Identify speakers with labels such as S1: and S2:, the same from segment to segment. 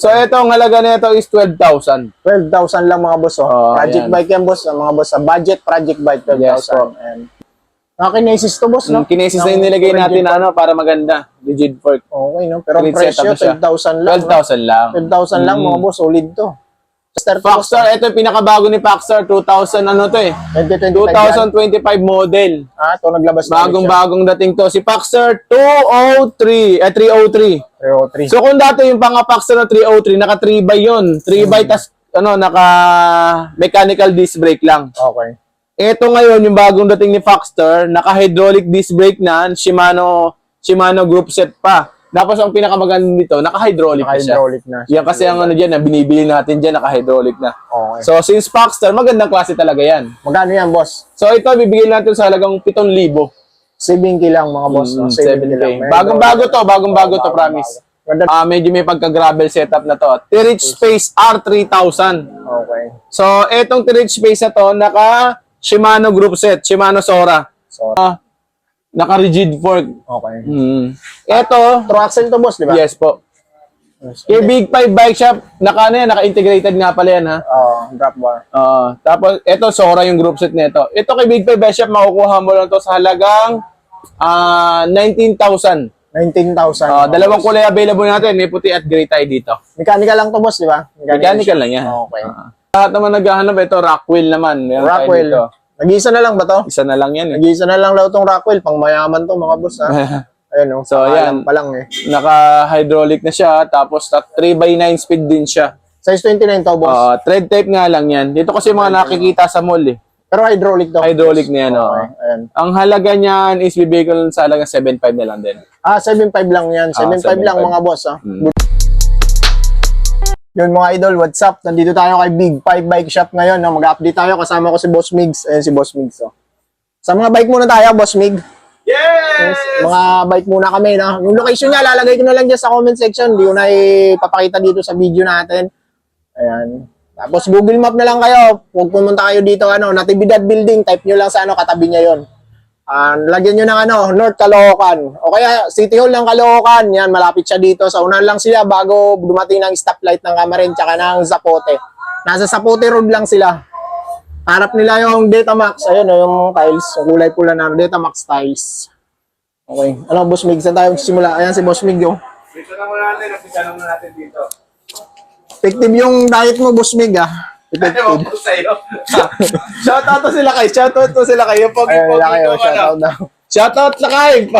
S1: So, ito, ang halaga nito is 12,000.
S2: 12,000 lang mga boss. Oh.
S1: Oh,
S2: project
S1: ayan.
S2: bike yan boss. ah, Mga boss. budget project bike 12,000.
S1: Yes po.
S2: Ayan. Nakakinesis to boss, no?
S1: No? Kinesis na
S2: Ng
S1: yung nilagay natin na ano, para maganda. Rigid fork.
S2: Okay, no? Pero ang
S1: Rigid
S2: presyo,
S1: setup na siya.
S2: 12,000 lang.
S1: 12,000 lang.
S2: no? 12,000 lang
S1: Mm.
S2: mga boss. Solid to. Start to boss.
S1: Paxstar, ito yung pinakabago ni Paxstar, 2000 ano to eh.
S2: 2025 yan.
S1: 2025 model.
S2: Ah, ito naglabas na
S1: Bagong-bagong dating to. Si Paxstar 203, eh 303.
S2: 303.
S1: So kung dati yung pang Paxstar na 303, naka 3 by yun. 3 by tas ano, naka mechanical disc brake lang.
S2: Okay.
S1: Ito ngayon, yung bagong dating ni Foxster, naka-hydraulic disc brake na, Shimano, Shimano group set pa. Tapos ang pinakamaganda nito, naka-hydraulic na siya.
S2: Naka-hydraulic na.
S1: Yan kasi ang ano dyan, na binibili natin dyan, naka-hydraulic na.
S2: Okay.
S1: So since Foxster, magandang klase talaga yan.
S2: Magkano yan, boss?
S1: So ito, bibigyan natin sa halagang 7,000.
S2: 7K lang mga boss. no?
S1: Mm,
S2: 7K
S1: 7K.
S2: lang.
S1: Bagong-bago to, bagong-bago to, promise. Ah, medyo may pagka-gravel setup na to. T-Reach Space R3000.
S2: Okay.
S1: So, etong T-Reach Space na to, naka Shimano group set, Shimano Sora.
S2: So,
S1: Naka-rigid fork.
S2: okay.
S1: Hmm. Ito,
S2: True axle to, boss, di ba?
S1: yes po. Kay Big 5 Bike Shop, naka, ano yan, naka-integrated nga pala yan ha.
S2: Oo, drop bar.
S1: Ah, tapos, ito, Sora yung group set nito. Ito kay Big 5 Bike Shop, makukuha mo lang to sa halagang ah 19,000.
S2: 19,000.
S1: Ah, dalawang kulay available natin, may puti at gray tayo dito.
S2: Mechanical lang to, boss, di ba?
S1: Mechanical lang yan.
S2: Okay.
S1: Ah. Lahat naman naghahanap, ito, Rockwell naman. Meron tayo
S2: Rockwell.
S1: dito.
S2: Nag-iisa na lang ba to?
S1: Isa na lang yan. Eh.
S2: Nag-iisa na lang daw tong Rockwell. Pang mayaman to, mga boss, ha? Ayun, oh.
S1: So,
S2: Pangalan
S1: yan.
S2: pa lang, eh.
S1: Naka-hydraulic na siya, tapos 3x9 speed din siya.
S2: Size 29 to, boss.
S1: Ah, thread type nga lang yan. Dito kasi mga nakikita sa mall eh.
S2: Pero hydraulic to.
S1: Hydraulic na yan, oo.
S2: Okay, ayan.
S1: Ang halaga niyan is bibigay ko lang sa halaga 7.5 na lang din.
S2: Ah, 7.5 lang yan. 7.5 lang
S1: 7.5.
S2: mga boss. Ah.
S1: Mm.
S2: Yun mga idol, what's up? Nandito tayo kay Big 5 Bike Shop ngayon. No? Mag-update tayo kasama ko si Boss Migs. Ayan si Boss Migs. Oh. Sa mga bike muna tayo, Boss Mig.
S1: Yes!
S2: Mga bike muna kami. No? Yung location niya, lalagay ko na lang dyan sa comment section. Hindi ko na ipapakita dito sa video natin. Ayan. Tapos Google Map na lang kayo. Huwag pumunta kayo dito, ano, Natividad Building. Type nyo lang sa ano, katabi niya yon. Ah, lagyan nyo ng ano, North Caloocan. O kaya City Hall ng Caloocan. Yan, malapit siya dito. Sa unahan lang sila bago dumating ng stoplight ng Camarines tsaka ng Zapote. Nasa Zapote Road lang sila. Harap nila yung Datamax. Ayun, yung tiles. Yung kulay pula na Datamax tiles. Okay. Ano, Boss Mig? Saan tayo simula? Ayan si Boss Mig, oh.
S1: Dito na muna natin, napisa na muna natin dito.
S2: Effective yung diet mo, Boss Mig, ah.
S1: Ewan ko sa'yo. Shoutout to sila kay, shoutout to sila kayo. Pogi,
S2: Ayun,
S1: pogi
S2: wala kayo.
S1: ko,
S2: Shout
S1: ano.
S2: out daw.
S1: Shoutout na kayo.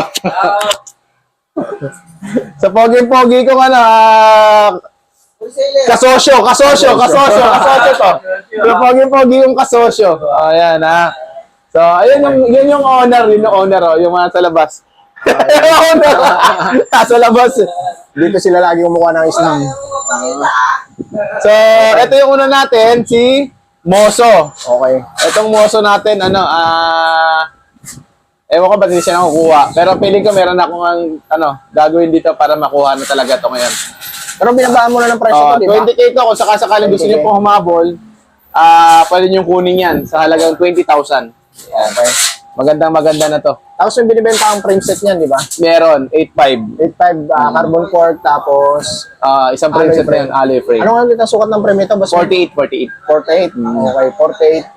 S1: Sa pogi-pogi ko ano, ah, kasosyo, kasosyo, kasosyo, kasosyo to. Sa pogi-pogi yung kasosyo. Ayan ha. So, ayun yung, yun yung owner, yun yung owner, oh, yung mga sa labas. sa labas.
S2: Dito sila lagi kumukuha ng isda.
S1: So, ito yung una natin, si Moso.
S2: Okay.
S1: Itong Moso natin, ano, ah, ewan ko ba't hindi siya nakukuha. Pero feeling ko meron akong, ang, ano, gagawin dito para makuha na talaga ito ngayon.
S2: Pero binabaan mo na ng presyo
S1: Oh,
S2: ko, di ba?
S1: 20k to, kung sakasakaling gusto
S2: 20K.
S1: niyo pong humabol, ah, pwede niyo kunin yan sa halagang 20,000. Yan.
S2: Okay.
S1: Magandang maganda na to.
S2: Tapos yung binibenta ang frame set niyan, di ba?
S1: Meron, 8.5.
S2: 8.5 ah, carbon fork, tapos...
S1: Ah, isang frame set na yan, alloy frame.
S2: Ano nga ulit ang sukat ng frame ito? Boss?
S1: 48, 48.
S2: 48. Okay,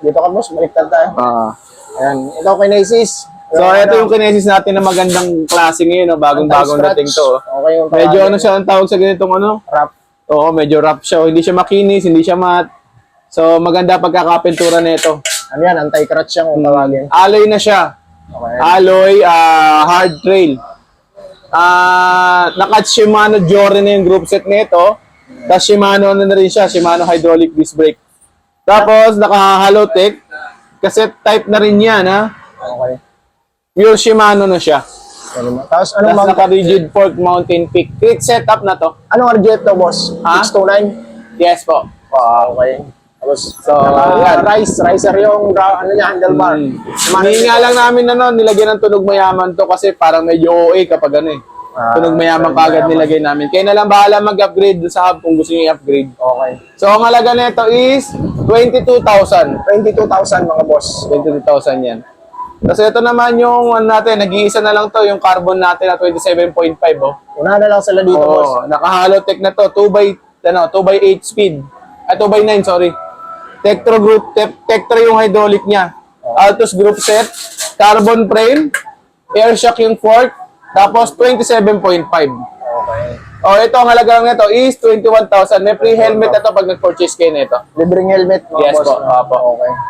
S2: 48. Dito ka, boss. Baliktad tayo.
S1: Ah.
S2: Ayan. Ito, Kinesis.
S1: So, ito yung kinesis natin na magandang klase ngayon, no? bagong-bagong dating to. oh.
S2: Okay yung
S1: Medyo ano siya ang tawag sa ganitong ano?
S2: Wrap.
S1: Oo, medyo rough siya. oh. Hindi siya makinis, hindi siya mat. So, maganda pagkakapintura nito.
S2: Ano yan? Anti-crutch yan kung tawagin.
S1: Alloy na siya.
S2: Okay.
S1: Alloy, ah, hard trail. Ah, naka Shimano Jory na yung group set nito. Tapos Shimano ano na rin siya, Shimano hydraulic disc brake. Tapos naka Halotech. Cassette type na rin yan, ha?
S2: Okay.
S1: Pure Shimano na siya.
S2: Ano? Tapos
S1: Tapos
S2: anong, mount,
S1: naka rigid fork mountain peak. Crit setup na to.
S2: anong RGF to, boss?
S1: Ha?
S2: 629?
S1: Yes po.
S2: Wow, okay. Tapos,
S1: So,
S2: naka-
S1: yan.
S2: rice, ricer yung ano niya, handlebar.
S1: Mm.
S2: Sumano
S1: Hindi
S2: dito.
S1: nga lang namin ano, nilagyan ng tunog mayaman to kasi parang medyo OA kapag ano eh.
S2: Ah,
S1: tunog mayaman
S2: tunog
S1: kagad
S2: mayaman.
S1: nilagay namin. Kaya na lang bahala mag-upgrade sa hub kung gusto niyo i-upgrade.
S2: Okay.
S1: So, ang halaga nito is 22,000.
S2: 22,000 mga boss.
S1: 22,000 yan. Tapos ito naman yung ano natin, nag-iisa na lang to, yung carbon natin na 27.5 oh.
S2: Una na lang sila dito, boss.
S1: Oo, naka-halotech na to, 2 by ano, 2x8 speed. Ah, 2x9, sorry. Tektro group, te- Tektro yung hydraulic niya. Altus group set, carbon frame, air shock yung fork, tapos 27.5.
S2: Okay.
S1: Oh, ito ang halaga lang nito is 21,000. May free helmet na to pag nag-purchase kayo nito.
S2: Libreng helmet, mga
S1: Yes
S2: boss.
S1: po, opo.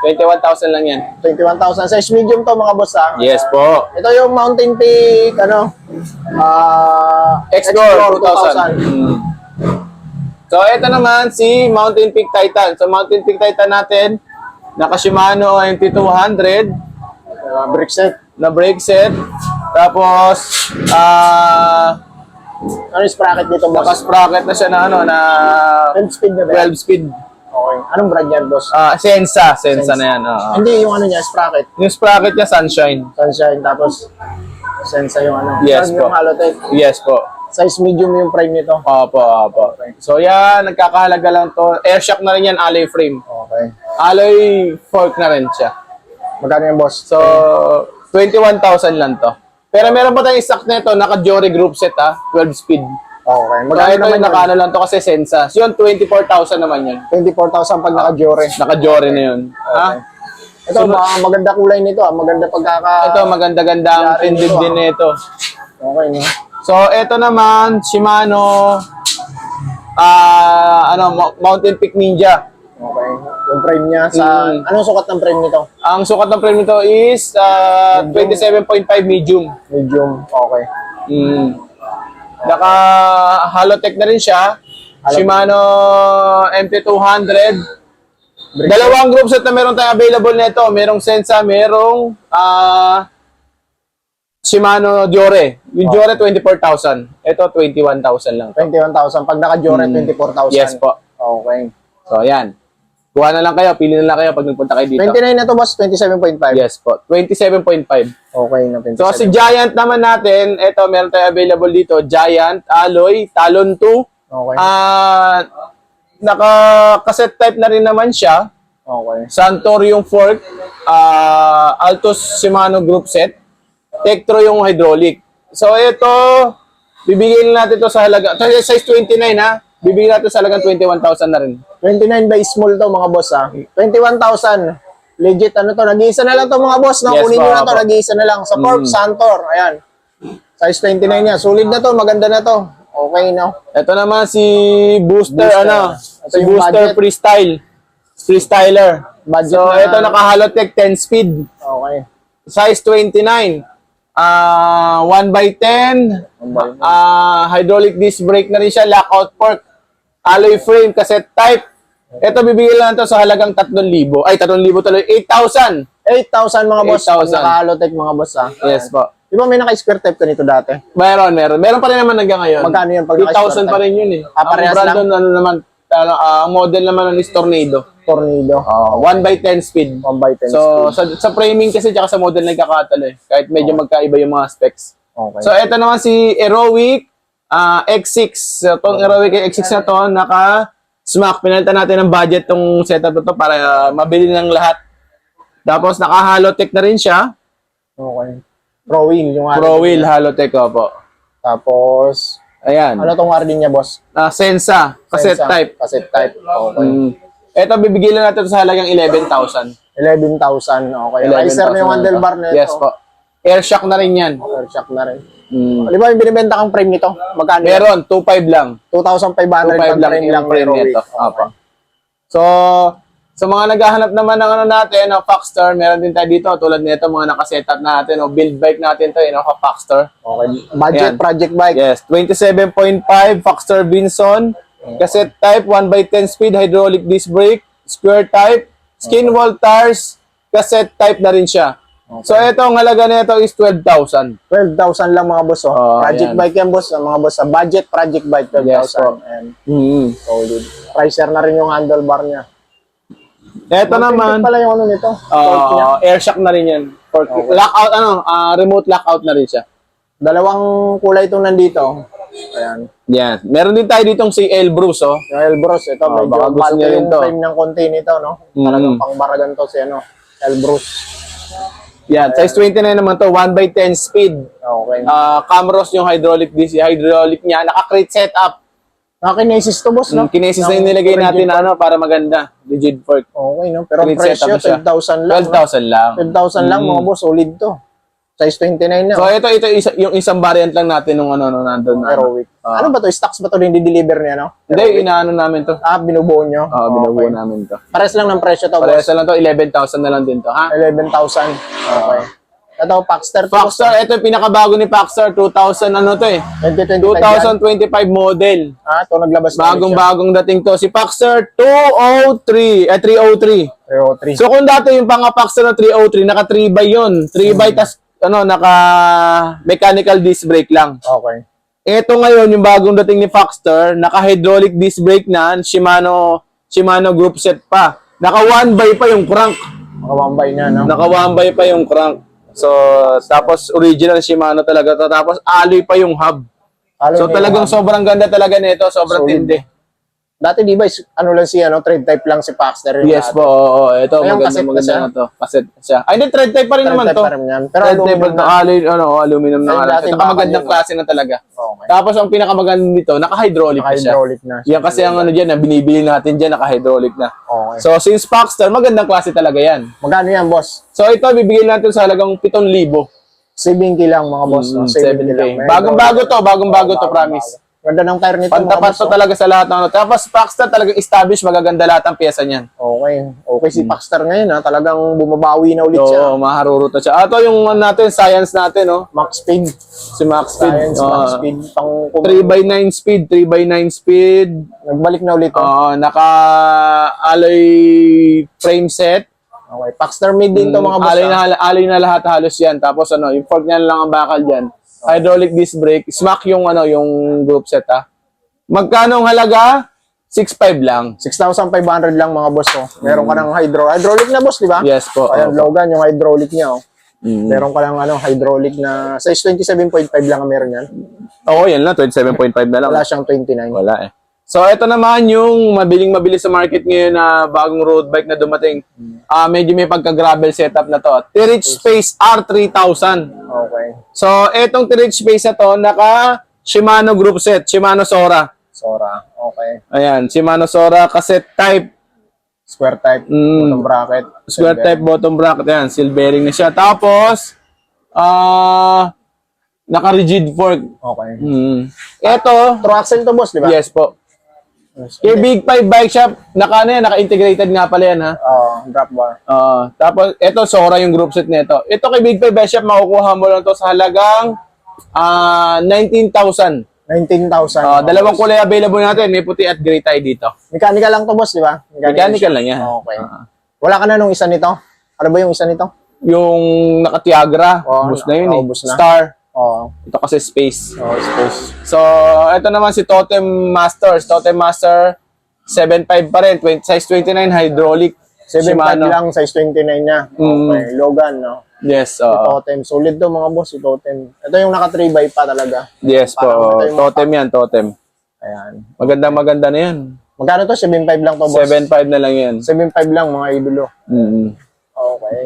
S2: Okay.
S1: 21,000 lang yan.
S2: 21,000. Size medium to, mga boss, ha?
S1: Yes po.
S2: Ito yung Mountain Peak, ano? Ah,
S1: Explore 2000. Mm. So, ito naman si Mountain Peak Titan. So, Mountain Peak Titan natin, naka Shimano MT200
S2: Uh, brick set.
S1: na brake set. Tapos, ah,
S2: Ano yung sprocket dito, boss?
S1: naka-sprocket na siya na ano, na
S2: 12 speed na ba? yan?
S1: 12 speed.
S2: Okay. Anong brand yan, boss?
S1: Ah, Sensa. Sensa na yan. oo.
S2: Hindi, yung ano niya, sprocket.
S1: Yung sprocket niya, Sunshine.
S2: Sunshine, tapos Sensa yung ano.
S1: Yes
S2: Yung
S1: po.
S2: Halotech.
S1: Yes po.
S2: Size medium yung frame nito.
S1: Opo, opo. So, yan, nagkakahalaga lang to. Air shock na rin yan, alloy frame.
S2: Okay.
S1: Alloy fork na rin siya.
S2: Magkano yung boss?
S1: So, 21,000 lang to. Pero meron pa tayong stock nito, naka-Jory group set ha, 12 speed.
S2: Okay.
S1: Magkano
S2: naman
S1: yung
S2: yun?
S1: nakano lang to kasi Sensa. So, yun, 24,000 naman yun.
S2: 24,000 pag naka-jore.
S1: Naka-Jory na yun. Ha?
S2: Ito, ma- maganda kulay nito ah. Maganda pagkaka...
S1: Ito, maganda-ganda ang
S2: Yari
S1: din
S2: ah.
S1: nito.
S2: Okay, no?
S1: So, ito naman, Shimano, ah, ano, Mo- Mountain Peak Ninja.
S2: Okay. Yung frame niya sa...
S1: Mm.
S2: Anong sukat ng frame nito?
S1: Ang sukat ng frame nito is ah, 27.5 medium.
S2: Medium. Okay.
S1: Mm. Naka Halotech na rin siya. Shimano MT200. Dalawang group set na meron tayong available nito. Merong Sensa, merong ah Shimano Diore. Yung Diore 24,000. Ito 21,000 lang.
S2: 21,000. Pag naka-jore, 24,000.
S1: Mm. Yes po.
S2: Okay.
S1: So ayan. Kuha na lang kayo, pili na lang kayo pag nagpunta kayo dito.
S2: 29 na to, boss. 27.5.
S1: Yes po. 27.5.
S2: Okay na 27.
S1: So si Giant naman natin, ito meron tayo available dito, Giant Alloy Talon 2.
S2: Okay.
S1: Ah, naka cassette type na rin naman siya.
S2: Okay.
S1: Santor yung fork, ah Altos Shimano group set, Tektro yung hydraulic. So ito, bibigyan natin to sa halaga, size 29 ha. Bibigyan natin sa halagang 21,000 na rin.
S2: 29 by small to, mga boss, ah. 21,000. Legit, ano to? Nag-iisa na lang to, mga boss. No?
S1: Yes,
S2: Kunin nyo na to, nag-iisa na lang. Sa Corp,
S1: Mm.
S2: Santor. Ayan. Size 29 niya. Sulit na to, maganda na to. Okay, no?
S1: Ito naman si Booster,
S2: Booster.
S1: ano,
S2: Ito
S1: si Booster
S2: budget.
S1: Freestyle. Freestyler.
S2: Budget
S1: so
S2: na-
S1: ito naka Halotech 10 speed.
S2: Okay.
S1: size 29. Ah, 1 by 10.
S2: 1 by 10.
S1: Ah, hydraulic disc brake na rin siya, lockout fork, alloy frame, cassette type. Ito bibigyan lang to sa halagang 3,000. Ay, 3,000 tuloy. 8,000.
S2: 8,000 mga boss.
S1: 8,000.
S2: Pag naka-halotech mga boss, ah.
S1: Yes po.
S2: Di ba may naka-square type ka nito dati?
S1: Meron, meron. Meron pa rin naman hanggang ngayon.
S2: Magkano yun pag
S1: 8,000
S2: naka-square
S1: pa rin yun eh.
S2: Ah, parehas
S1: ang brand
S2: lang?
S1: doon, ano naman, ano, ah, ang model naman ng is Tornado.
S2: Tornado.
S1: Uh, 1 by 10 speed.
S2: 1 by 10
S1: So,
S2: speed.
S1: sa, sa framing kasi tsaka sa model nagkakatalo eh. Kahit medyo magkaiba yung mga specs.
S2: Okay.
S1: So, ito naman si Heroic ah, X6. So, itong Heroic X6 na to, naka smack. Pinalitan natin ng budget tong setup na to para ah, mabili ng lahat. Tapos, naka Halotech na rin siya.
S2: okay. Pro wheel yung ano.
S1: Pro wheel Halotech, opo.
S2: Tapos,
S1: Ayan.
S2: ano tong RD niya, boss?
S1: Ah, Sensa, cassette
S2: Sensa.
S1: type.
S2: Cassette type. Okay.
S1: Mm. Ito, bibigyan lang natin sa halagang 11,000.
S2: 11,000. Okay.
S1: 11,000
S2: Riser na yung
S1: na
S2: handlebar
S1: ito.
S2: nito.
S1: Yes po. Air shock na rin yan.
S2: Air shock na rin.
S1: Mm.
S2: Di ba yung binibenta kang frame nito? Magkano?
S1: Meron, 2.5 lang.
S2: 2,500
S1: 2.5
S2: pag
S1: lang
S2: frame
S1: yung
S2: lang
S1: frame nito.
S2: Okay.
S1: Opo. So, sa mga naghahanap naman ng ano natin, ng Foxstar, meron din tayo dito, tulad nito, mga nakasetup natin, o build bike natin to, yun, ka Foxstar.
S2: Okay. Budget
S1: Ayan.
S2: project bike.
S1: Yes, 27.5, Foxstar Vinson, cassette type, 1x10 speed, hydraulic disc brake, square type, skin wall tires, cassette type na rin siya. So, ito, ang halaga nito is 12,000.
S2: 12,000 lang mga boss. Oh.
S1: Oh,
S2: project
S1: ayan.
S2: bike yan boss. Ang Mga boss, sa budget project bike 12,000.
S1: Yes.
S2: And
S1: Mm-hmm.
S2: solid. Riser na rin yung handlebar niya.
S1: Ito naman,
S2: Ito pala yung ano nito.
S1: uh,
S2: Torque niya.
S1: air shock na rin yan. For, Lockout, ano, ah, remote lockout na rin siya.
S2: Dalawang kulay itong nandito. Ayan.
S1: Yan. Meron din tayo ditong si Elbrus, oh.
S2: Yung Elbrus, ito
S1: Oh,
S2: medyo
S1: baka gusto
S2: malaki
S1: niya rin
S2: yung
S1: to.
S2: frame ng konti nito, no?
S1: Mm.
S2: Talagang pangbaragan to si ano, Elbrus.
S1: Yan. Size 29 naman to. 1 by 10 speed.
S2: Okay.
S1: Ah, Camros yung hydraulic disc. Hydraulic niya. Naka-crate setup.
S2: Nakakinesis to, boss, no?
S1: Yung kinesis na yung
S2: Ng
S1: nilagay natin na ano, para maganda. Rigid fork.
S2: Okay, no? Pero ang
S1: setup
S2: presyo,
S1: na siya.
S2: 12,000 lang. no?
S1: 12,000 lang.
S2: 12,000 lang,
S1: Mm.
S2: mga boss. Solid to. Size 29 na.
S1: So ito, ito isa, yung isang variant lang natin nung ano, nung nandun. na ano.
S2: Aerowick.
S1: Ah.
S2: ano ba to? Stocks ba to din deliver niya, no?
S1: Hindi, inaano namin to.
S2: Ah, binubuo nyo?
S1: Oo, binubuo namin to.
S2: Pares lang ng presyo to,
S1: Parehas
S2: boss.
S1: na lang to, 11,000 na lang din to, ha?
S2: 11,000. Okay. Ito, Paxter.
S1: Paxstar, ito yung pinakabago ni Paxstar, 2000 ano to eh.
S2: 2025 yan.
S1: 2025 model.
S2: Ah, ito naglabas na
S1: Bagong-bagong dating to. Si Paxstar 203, eh 303.
S2: Pero 3.
S1: So kung dati yung pang Paxstar na 303, naka 3 by yun. 3 by tas ano, naka mechanical disc brake lang.
S2: Okay.
S1: Ito ngayon, yung bagong dating ni Foxster, naka-hydraulic disc brake na, Shimano, Shimano group set pa. Naka 1 by pa yung crank.
S2: Makawambay na, no?
S1: Naka 1 by pa yung crank. So, tapos original Shimano talaga to. Tapos alloy pa yung hub.
S2: Halo
S1: So talagang sobrang ganda talaga nito, sobrang
S2: Solid.
S1: tindi.
S2: Dati di ba, is- ano lang siya, no? Trade type lang si Paxter. yung
S1: Yes
S2: dati.
S1: po, oo, oo. Ito,
S2: Ayun,
S1: maganda,
S2: cassette na
S1: maganda
S2: siya.
S1: na to. Cassette siya. Ay, hindi, thread type pa rin
S2: Trade
S1: naman
S2: type
S1: to.
S2: pa rin yan. Pero
S1: Thread
S2: aluminum na.
S1: na. Alloy, ano, aluminum na
S2: Ayun, dati
S1: Ito,
S2: bakal
S1: magandang
S2: yun.
S1: klase na talaga.
S2: Okay.
S1: Tapos, ang pinakamaganda dito, naka-hydraulic na siya.
S2: Naka-hydraulic na.
S1: Yan kasi ang ano dyan, na binibili natin dyan, naka-hydraulic na.
S2: Okay.
S1: So, since Paxter, magandang klase talaga yan.
S2: Magkano yan, boss?
S1: So, ito, bibigyan natin sa halagang 7,000.
S2: 7K lang, mga boss. no?
S1: Mm,
S2: 7K
S1: 7K.
S2: lang. May
S1: Bagong-bago
S2: hydraulic.
S1: to, bagong-bago to, promise.
S2: Ganda ng tire nito,
S1: Pantapat to
S2: no?
S1: talaga sa lahat ng ano. Tapos, Paxter talagang established, magaganda lahat ang pyesa niyan.
S2: Okay. Okay si Paxter ngayon, ha? Talagang bumabawi na ulit siya.
S1: Oo, maharurot na siya. Ah, ito yung ano natin, science natin, no?
S2: Max speed.
S1: Si Max Speed.
S2: Science,
S1: Oo.
S2: max speed. Pang
S1: 3x9 speed, 3x9 speed.
S2: Nagbalik na ulit. oh.
S1: Oo, naka alloy frame set.
S2: Okay. Paxter made din to, mga boss.
S1: alloy na, alloy na lahat halos yan. Tapos ano, yung fork niya lang ang bakal dyan. Hydraulic disc brake. Smack yung ano, yung group set ha. Magkano ang halaga? 6.5 lang.
S2: 6,500 lang mga boss. Oh. Meron ka ng hydro. Hydraulic na boss, di ba?
S1: Mm. Yes po.
S2: Ayan,
S1: Opo.
S2: Logan, yung hydraulic niya. Oh.
S1: Mm.
S2: Meron ka lang ano, hydraulic na size 27.5 lang ang meron yan.
S1: Oo, yan lang. 27.5 na lang.
S2: Wala siyang 29.
S1: Wala eh. So, ito naman yung mabiling mabilis sa market ngayon na bagong road bike na dumating. Ah, medyo may pagka-gravel setup na to. T-Reach Space R3000.
S2: Okay.
S1: So, etong T-Reach Space na to, naka Shimano group set, Shimano Sora.
S2: Sora. Okay.
S1: Ayan, Shimano Sora cassette type,
S2: Square type.
S1: Mm.
S2: Bottom bracket.
S1: square type bottom bracket. Ayan, seal bearing na siya. Tapos, ah, naka-rigid fork.
S2: Okay.
S1: Mm. Ito,
S2: True axle to boss, di ba?
S1: yes po. Kay Big 5 Bike Shop, naka, ano yan, naka-integrated nga pala yan ha.
S2: Oo, drop bar.
S1: Ah, tapos, ito, Sora yung group set nito. Ito kay Big 5 Bike Shop, makukuha mo lang to sa halagang ah 19,000.
S2: 19,000.
S1: Ah, dalawang kulay available natin, may puti at gray tayo dito.
S2: Mechanical lang to boss, di ba?
S1: Mechanical lang yan.
S2: Okay.
S1: Ah.
S2: Wala ka na nung isa nito? Ano ba yung isa nito?
S1: yung naka-Tiagra,
S2: Oh,
S1: bus na yun
S2: oh,
S1: eh.
S2: bus na.
S1: Star.
S2: Oo.
S1: Ito kasi space.
S2: Oh, space.
S1: So, ito naman si Totem Masters. Totem Master 7.5 pa rin. 20, size 29 hydraulic.
S2: 7.5
S1: Shimano.
S2: lang, size 29 niya.
S1: Mm.
S2: Okay. Logan, no?
S1: Yes,
S2: Si
S1: oo.
S2: Totem. Solid to mga boss, si Totem. Ito yung naka 3 by pa talaga.
S1: yes po.
S2: Parang ito yung-
S1: Totem yan, Totem.
S2: Ayan.
S1: Maganda maganda na yan.
S2: Magkano to? 7.5 lang to, boss.
S1: 7.5 na lang yan.
S2: 7.5 lang, mga idolo.
S1: Mm.
S2: Okay.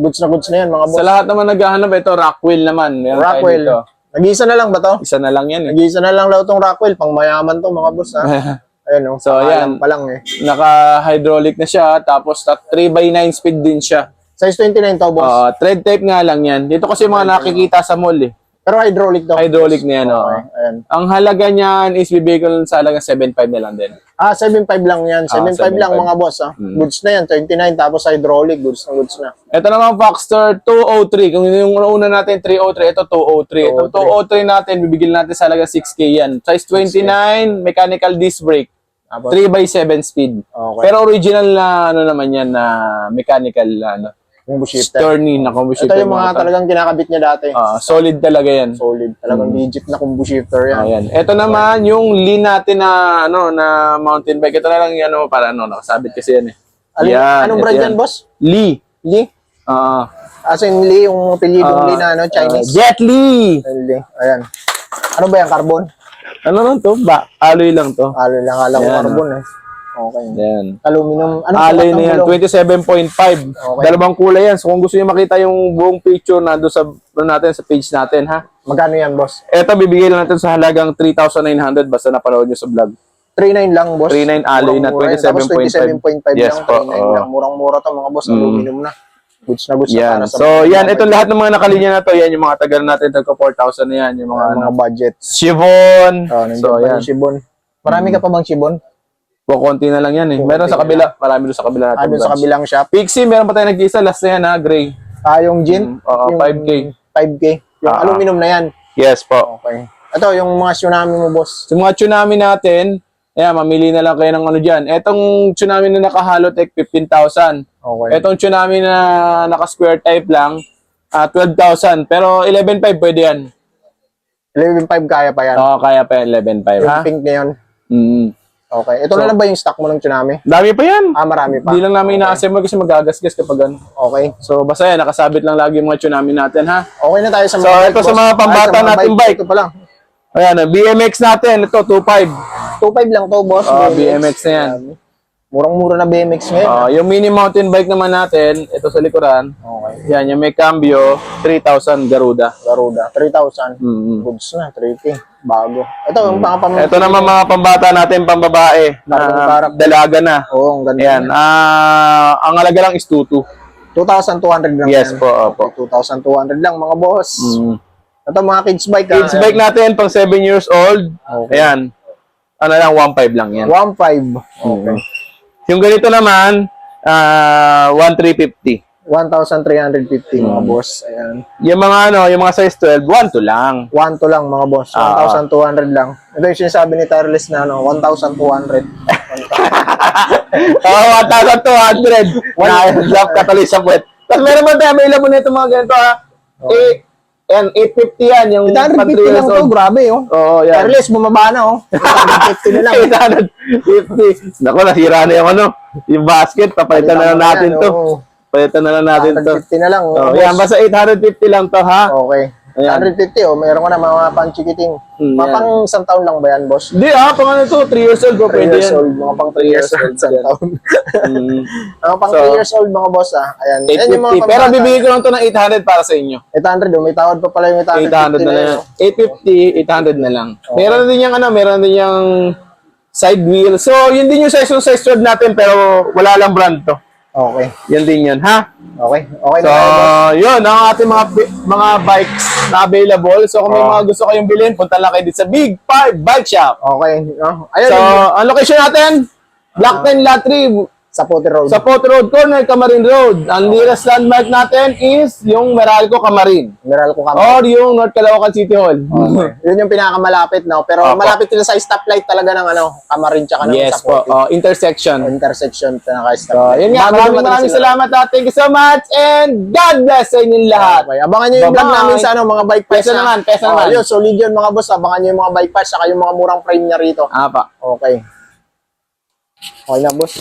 S2: Goods na goods na yan, mga boss.
S1: Sa lahat naman naghahanap, ito Rockwell naman. Meron tayo
S2: Rockwell.
S1: dito.
S2: Nag-iisa na lang ba to?
S1: Isa na lang yan eh.
S2: Nag-iisa na lang daw tong Rockwell. Pang mayaman to, mga boss, ha? Ayan, oh.
S1: So,
S2: Pangalan
S1: yan.
S2: pa lang, eh.
S1: Naka-hydraulic na siya. Tapos 3x9 speed din siya.
S2: Size 29 to, boss.
S1: Ah, thread type nga lang yan. Dito kasi mga nakikita sa mall eh.
S2: Pero hydraulic to.
S1: Hydraulic na yan, oo.
S2: Okay, ayan.
S1: Ang halaga niyan is bibigay ko sa halaga 7.5 na lang din.
S2: Ah, 7.5 lang yan. 7.5
S1: Ah,
S2: lang
S1: 7.5.
S2: mga boss. Ah.
S1: Mm.
S2: Goods na yan. 29 tapos hydraulic. Goods na goods na.
S1: Ito naman Foxster 203. Kung yung una natin 303, ito 203. Ito 203 natin, bibigyan natin sa halaga 6K yan. Size 29, mechanical disc brake.
S2: Tapos,
S1: 3x7 speed.
S2: okay.
S1: Pero original na ano naman yan na mechanical ano.
S2: Combo shifter.
S1: Sterney na combo
S2: Ito
S1: shifter.
S2: yung mga talagang kinakabit niya dati.
S1: Ah, solid talaga yan.
S2: Solid. Talagang legit na combo shifter yan.
S1: Ayan. Ito naman yung lean natin na ano na mountain bike. Ito na lang yan ano, para ano nakasabit kasi yan eh.
S2: Alin,
S1: Yan,
S2: anong
S1: ito
S2: brand
S1: yan.
S2: yan, boss?
S1: Lee.
S2: Lee?
S1: Ah.
S2: As in Lee, yung apelyido
S1: Ah,
S2: Lee na ano, Chinese.
S1: ah, Jet Li.
S2: Lee. Ayan. Ano ba yan? Carbon?
S1: Ano lang to? Ba, alloy lang to.
S2: Alo lang, alam ko carbon eh. Okay.
S1: Yan.
S2: Aluminum. Ano
S1: Alloy na yan,
S2: gulong?
S1: 27.5. Dalawang kulay yan. So kung gusto niyo makita yung buong picture na doon sa ano natin sa page natin ha.
S2: Magkano yan, boss?
S1: Ito bibigay lang natin sa halagang 3,900 basta napanood niyo sa vlog.
S2: 3.9 lang, boss.
S1: 3.9 alloy na
S2: Murang-mura yan. Tapos
S1: 27.5.
S2: 27.5
S1: Yes
S2: lang,
S1: po,
S2: 3.9
S1: oo.
S2: lang. Murang-mura to mga boss.
S1: Mm.
S2: Aluminum na. Goods na goods na
S1: Yan.
S2: para sa
S1: So yan,
S2: mga
S1: ito lahat ng mga nakalinya na to, yan yung mga tagal natin tagko 4,000 na yan, yung mga,
S2: mga,
S1: ano,
S2: mga budget.
S1: Chivon.
S2: Oh,
S1: so yan.
S2: shibon. Marami ka pa bang shibon?
S1: Kukunti na lang yan eh. Meron sa kabila, marami doon sa kabila natin.
S2: Doon sa
S1: branch.
S2: kabilang shop.
S1: Pixie, meron pa tayo nag-isa, last na yan ha, gray.
S2: Ah, yung gin?
S1: Mm, oo,
S2: Yung
S1: 5K.
S2: 5K. Yung
S1: Ah.
S2: aluminum na yan.
S1: Yes po.
S2: Okay. Ito, yung mga tsunami mo, boss.
S1: Sa mga tsunami natin, ayan, mamili na lang kayo ng ano dyan. Etong tsunami na nakahalo tech 15,000.
S2: Okay.
S1: Etong tsunami na naka-square type lang, ah 12,000. Pero 11,500 pwede yan.
S2: 11.5 kaya pa yan.
S1: Oo, kaya pa yan, 11,500 ha?
S2: Yung pink na yun.
S1: Mm.
S2: Okay. Ito na lang ba yung stock mo ng tsunami?
S1: Dami pa yan.
S2: Ah, marami pa.
S1: Hindi lang namin ina-assemble kasi magagasgas kapag ano.
S2: Okay.
S1: So, basta yan, nakasabit lang lagi yung mga tsunami natin ha.
S2: Okay na tayo sa
S1: So,
S2: mga
S1: ito sa mga pambata
S2: Ay, sa mga
S1: natin bike.
S2: Ito pa lang.
S1: Ayan, ah, BMX natin, ito, 2.5.
S2: 2.5 lang to, boss.
S1: Oh, BMX na yan.
S2: Murang-mura na BMX ngayon.
S1: Ah, yung mini mountain bike naman natin, ito sa likuran,
S2: Okay.
S1: yan, yung may cambio, 3,000 Garuda.
S2: Garuda. 3,000.
S1: Mm.
S2: Goods na. 3K. Bago. Ito, yung mga pam...
S1: Ito naman mga pambata natin, pambabae, na
S2: parang-
S1: dalaga na.
S2: Oo, ang ganda.
S1: Ayan, ah, ang alaga lang is 22.
S2: 2,200 lang
S1: Yes
S2: yan.
S1: po, opo.
S2: 2,200 lang, mga boss.
S1: Mm.
S2: Ito, mga kids bike.
S1: Kids bike natin, pang 7 years old,
S2: Okay.
S1: ayan, ano lang, 1.5 lang yan.
S2: 1,500.
S1: Okay. Yung ganito naman, ah 1,350.
S2: 1,350
S1: Hmm.
S2: mga boss. Ayan.
S1: Yung mga ano, yung mga size 12, 1 to lang.
S2: 1 to lang mga boss.
S1: Ah.
S2: 1,200 lang. Ito yung sinasabi ni Tireless na ano, 1,200.
S1: Oh, 1,200. Na-drop ka tuloy sa puwet. Tapos meron ba tayo available nito mga ganito ha? Eh, yan, 850 yan. Yung
S2: 850
S1: pang three
S2: lang to, grabe oh.
S1: Oo, yan.
S2: Tireless, bumaba na oh. 150 na lang.
S1: 850. Naku, nasira na yung ano, yung basket. Papalitan na lang natin
S2: Yan,
S1: to.
S2: oo.
S1: Palitan na lang natin to.
S2: 150 na lang. Oh,
S1: Oh, yan, basta 850 lang to ha.
S2: Okay.
S1: Ayan.
S2: 150 oh, meron ko na mga pang-chikiting.
S1: Hmm,
S2: mga
S1: yan.
S2: pang isang taon lang ba yan, boss?
S1: Hindi ah, pang ano to, 3 years old bro,
S2: 3
S1: pwede
S2: years
S1: yan.
S2: old, mga pang 3 years old, isang
S1: yan.
S2: taon.
S1: Mm.
S2: mga pang
S1: So,
S2: 3 years old mga boss ah. Ayan. Yan yung mga
S1: 850. Pero
S2: pambata.
S1: bibigay ko lang to ng 800 para sa inyo.
S2: 800 oh, may tawad pa pala yung 850
S1: 800 na lang.
S2: yun, oh.
S1: 850, 800 na lang. Meron din yung ano, meron din yung side wheel. So, yun din yung size yung size 12 natin pero wala lang brand to.
S2: Okay.
S1: Yan din yun, ha?
S2: Okay. Okay
S1: So,
S2: na tayo, boss.
S1: yun ang ating mga bi- mga bikes na available. So, kung may
S2: Oh.
S1: mga gusto kayong bilhin, punta lang kayo dito sa Big Five Bike Shop.
S2: Okay. Oh, ayun,
S1: So, ang location natin, Block 10, Lot 3,
S2: sa Puti Road.
S1: sa Port Road Corner, Camarin Road. Ang nearest landmark natin is yung Meralco Camarin.
S2: Meral ko kami.
S1: Or yung North Caloocan City Hall.
S2: Okay. Yun yung pinakamalapit, no? Pero
S1: Opo.
S2: malapit sila sa stoplight talaga ng ano, Kamarin tsaka ng
S1: yes
S2: sa
S1: po,
S2: Puti.
S1: oh, intersection.
S2: Intersection
S1: So,
S2: pinaka-stoplight.
S1: yun nga, maraming maraming salamat at thank you so much and God bless sa inyong lahat.
S2: Okay. Abangan nyo yung vlog namin sa ano, mga bike parts.
S1: Pesa naman, pesa
S2: Oh,
S1: naman.
S2: Yun, solid yun mga boss. Abangan nyo yung mga bike parts saka yung mga murang frame niya rito.
S1: Ah, pa.
S2: Okay. Okay na boss.